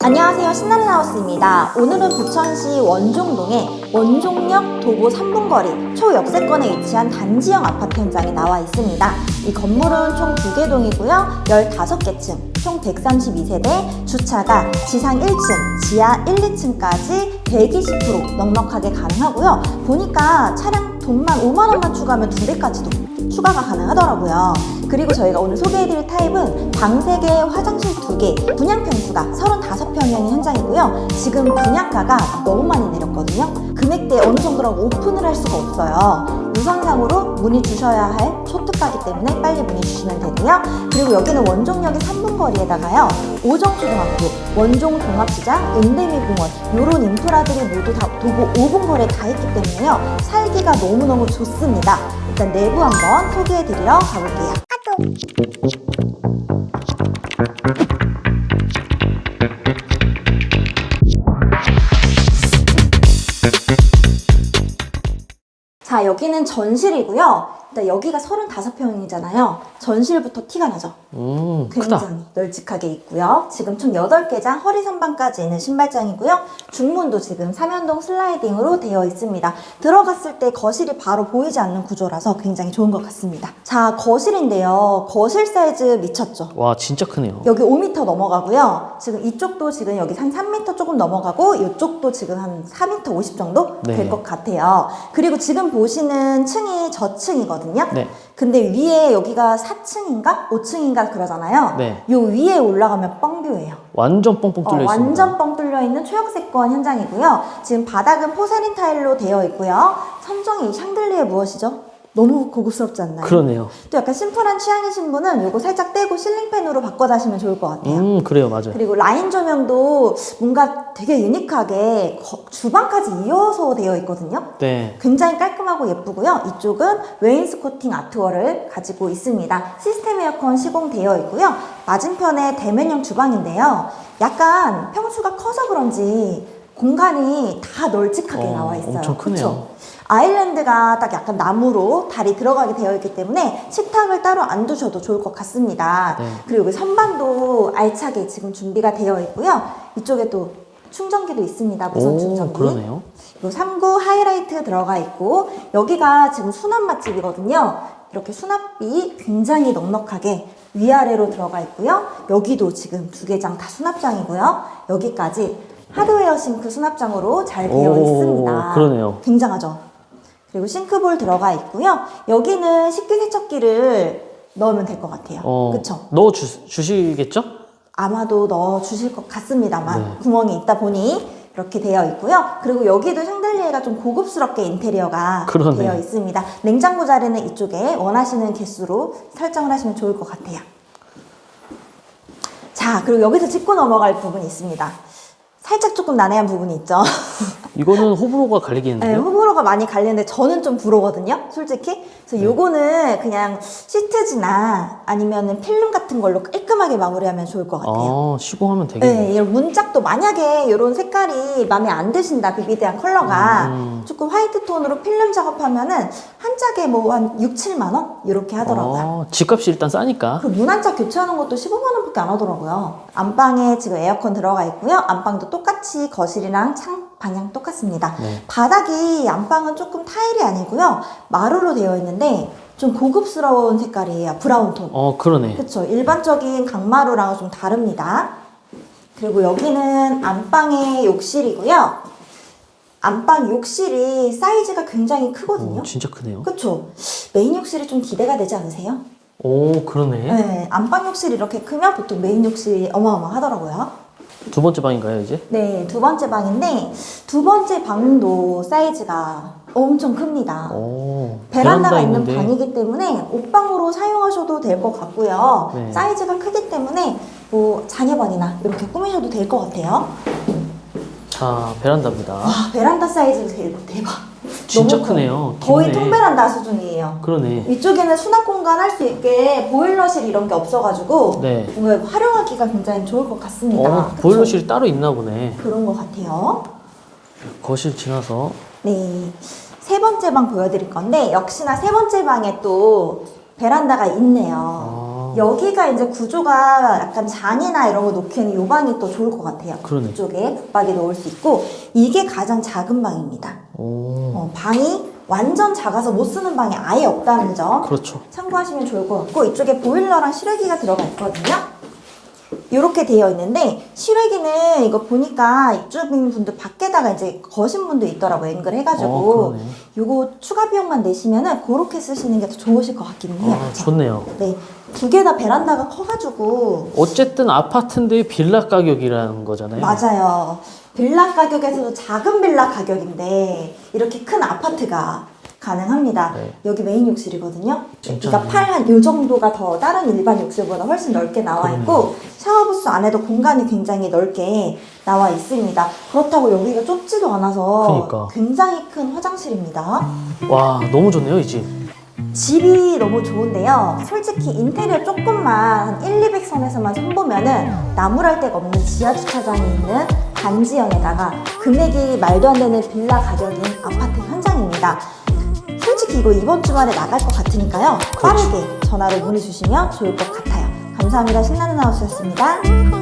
안녕하세요. 신나는 하우스입니다. 오늘은 부천시 원종동의 원종역 도보 3분 거리 초역세권에 위치한 단지형 아파트 현장에 나와 있습니다. 이 건물은 총 2개 동이고요. 15개 층, 총 132세대 주차가 지상 1층, 지하 1, 2층까지 120% 넉넉하게 가능하고요. 보니까 차량 돈만 5만 원만 추가하면 두 대까지도 추가가 가능하더라고요. 그리고 저희가 오늘 소개해드릴 타입은 방 3개, 화장실 2개, 분양 평수가 35평형의 현장이고요. 지금 분양가가 너무 많이 내렸거든요. 금액대에 어느 정도라고 오픈을 할 수가 없어요. 유선상으로 문의 주셔야 할 초특가기 때문에 빨리 문의 주시면 되고요. 그리고 여기는 원종역의 3분 거리에다가요. 오정초등학교, 원종 종합시장, 은대미공원 이런 인프라들이 모두 다 도보 5분 거리에 다 있기 때문에요. 살기가 너무너무 좋습니다. 일단 내부 한번 소개해드리러 가볼게요. 여기는 전실이고요. 일단 여기가 35평이잖아요. 전실부터 티가 나죠? 음, 크다. 굉장히 널찍하게 있고요. 지금 총 8개장 허리 선반까지 있는 신발장이고요. 중문도 지금 삼연동 슬라이딩으로 되어 있습니다. 들어갔을 때 거실이 바로 보이지 않는 구조라서 굉장히 좋은 것 같습니다. 자, 거실인데요. 거실 사이즈 미쳤죠? 와, 진짜 크네요. 여기 5m 넘어가고요. 지금 이쪽도 지금 여기 한 3m 조금 넘어가고 이쪽도 지금 한 4m 50 정도 네. 될 것 같아요. 그리고 지금 보시는 층이 저층이거든요. 네. 근데 위에 여기가 4층인가 5층인가 그러잖아요. 네. 요 위에 올라가면 뻥뷰예요. 완전 뻥뻥 어, 뚫려 있습니다. 완전 뻥 뚫려 있는 초역세권 현장이고요. 지금 바닥은 포세린 타일로 되어 있고요. 선정이 이 샹들리에 무엇이죠? 너무 고급스럽지 않나요? 그러네요. 또 약간 심플한 취향이신 분은 요거 살짝 떼고 실링팬으로 바꿔 다시면 좋을 것 같아요. 음, 그래요, 맞아요. 그리고 라인 조명도 뭔가 되게 유니크하게 거- 주방까지 이어서 되어 있거든요. 네. 굉장히 깔끔하고 예쁘고요. 이쪽은 웨인스코팅 아트월을 가지고 있습니다. 시스템 에어컨 시공되어 있고요. 맞은편에 대면형 주방인데요. 약간 평수가 커서 그런지 공간이 다 널찍하게 어, 나와 있어요. 엄청 크네요. 그쵸? 아일랜드가 딱 약간 나무로 달이 들어가게 되어 있기 때문에 식탁을 따로 안 두셔도 좋을 것 같습니다. 네. 그리고 여기 선반도 알차게 지금 준비가 되어 있고요. 이쪽에 또 충전기도 있습니다. 무선 오, 충전기. 그러네요. 그리고 3구 하이라이트 들어가 있고 여기가 지금 수납 맛집이거든요. 이렇게 수납비 굉장히 넉넉하게 위아래로 들어가 있고요. 여기도 지금 두 개장 다 수납장이고요. 여기까지 하드웨어 싱크 수납장으로 잘 되어 오, 있습니다. 그러네요. 굉장하죠. 그리고 싱크볼 들어가 있고요. 여기는 식기세척기를 넣으면 될 것 같아요. 어, 그쵸? 넣어 주, 주시겠죠? 아마도 넣어 주실 것 같습니다만 네. 구멍이 있다 보니 이렇게 되어 있고요. 그리고 여기도 샹들리에가 좀 고급스럽게 인테리어가 그러네. 되어 있습니다. 냉장고 자리는 이쪽에 원하시는 개수로 설정을 하시면 좋을 것 같아요. 자, 그리고 여기서 짚고 넘어갈 부분이 있습니다. 살짝 조금 난해한 부분이 있죠. 이거는 호불호가 네, 갈리겠는데요? 호불호가 많이 갈리는데 저는 좀 부러거든요, 솔직히. 네. 그래서 요거는 그냥 시트지나 아니면은 필름 같은 걸로 깔끔하게 마무리하면 좋을 것 같아요. 아, 시공하면 되겠네요. 네, 이 문짝도 만약에 이런 색깔이 마음에 안 드신다, 비비드한 컬러가 음. 조금 화이트 톤으로 필름 작업하면은 한 짝에 뭐 한 6, 7만 원 이렇게 하더라고요. 아, 집값이 일단 싸니까. 그 문한짝 교체하는 것도 15만 원밖에 안 하더라고요. 안방에 지금 에어컨 들어가 있고요. 안방도 똑같이 거실이랑 창 방향 똑같습니다. 네. 바닥이 안방은 조금 타일이 아니고요. 마루로 되어 있는데 좀 고급스러운 색깔이에요. 브라운 톤. 어, 그러네. 그렇죠. 일반적인 강마루랑은 좀 다릅니다. 그리고 여기는 안방의 욕실이고요. 안방 욕실이 사이즈가 굉장히 크거든요. 어, 진짜 크네요. 그렇죠. 메인 욕실이 좀 기대가 되지 않으세요? 오, 그러네. 네, 안방 욕실이 이렇게 크면 보통 메인 욕실이 어마어마하더라고요. 두 번째 방인가요, 이제? 네, 두 번째 방인데 두 번째 방도 사이즈가 엄청 큽니다. 오, 베란다가 있는 있는데. 방이기 때문에 옷방으로 사용하셔도 될 것 같고요. 네. 사이즈가 크기 때문에 뭐 자녀방이나 이렇게 꾸미셔도 될 것 같아요. 자, 베란다입니다. 와, 베란다 사이즈 대박. 대박. 진짜 너무 커요. 크네요. 거의 깊네. 통베란다 수준이에요. 그러네. 이쪽에는 수납 공간 할 수 있게 보일러실 이런 게 없어가지고 네. 뭔가 활용하기가 굉장히 좋을 것 같습니다. 어, 그쵸? 보일러실이 따로 있나 보네. 그런 것 같아요. 거실 지나서. 네. 세 번째 방 보여드릴 건데, 역시나 세 번째 방에 또 베란다가 있네요. 아. 여기가 이제 구조가 약간 잔이나 이런 거 놓기에는 요 방이 또 좋을 것 같아요. 그러네. 이쪽에 붙박이 놓을 수 있고 이게 가장 작은 방입니다. 오. 어, 방이 완전 작아서 못 쓰는 방이 아예 없다는 점 그렇죠. 참고하시면 좋을 것 같고 이쪽에 보일러랑 실외기가 들어가 있거든요. 이렇게 되어 있는데 실외기는 이거 보니까 입주민 분들 밖에다가 이제 거신 분도 있더라고 요 앵글 어, 해가지고 그러네. 요거 추가 비용만 내시면은 그렇게 쓰시는 게 더 좋으실 것 같기는 해요. 아, 좋네요. 네, 두 개 다 베란다가 커가지고 어쨌든 아파트인데 빌라 가격이라는 거잖아요. 맞아요. 빌라 가격에서도 작은 빌라 가격인데 이렇게 큰 아파트가 가능합니다. 네. 여기 메인 욕실이거든요. 진짜 그러니까 팔한 요 정도가 더 다른 일반 욕실보다 훨씬 넓게 나와. 있고 샤워부스 안에도 공간이 굉장히 넓게 나와 있습니다. 그렇다고 여기가 좁지도 않아서 그러니까. 굉장히 큰 화장실입니다. 와, 너무 좋네요, 이 집. 집이 너무 좋은데요. 솔직히 인테리어 조금만 한 1, 200 선에서만 손보면은 나무랄 데가 없는 지하 주차장이 있는 단지형에다가 금액이 말도 안 되는 빌라 가격인 아파트 현장입니다. 솔직히 이거 이번 주말에 나갈 것 같으니까요. 그렇죠. 빠르게 전화로 문의 주시면 좋을 것 같아요. 감사합니다. 신나는 하우스였습니다.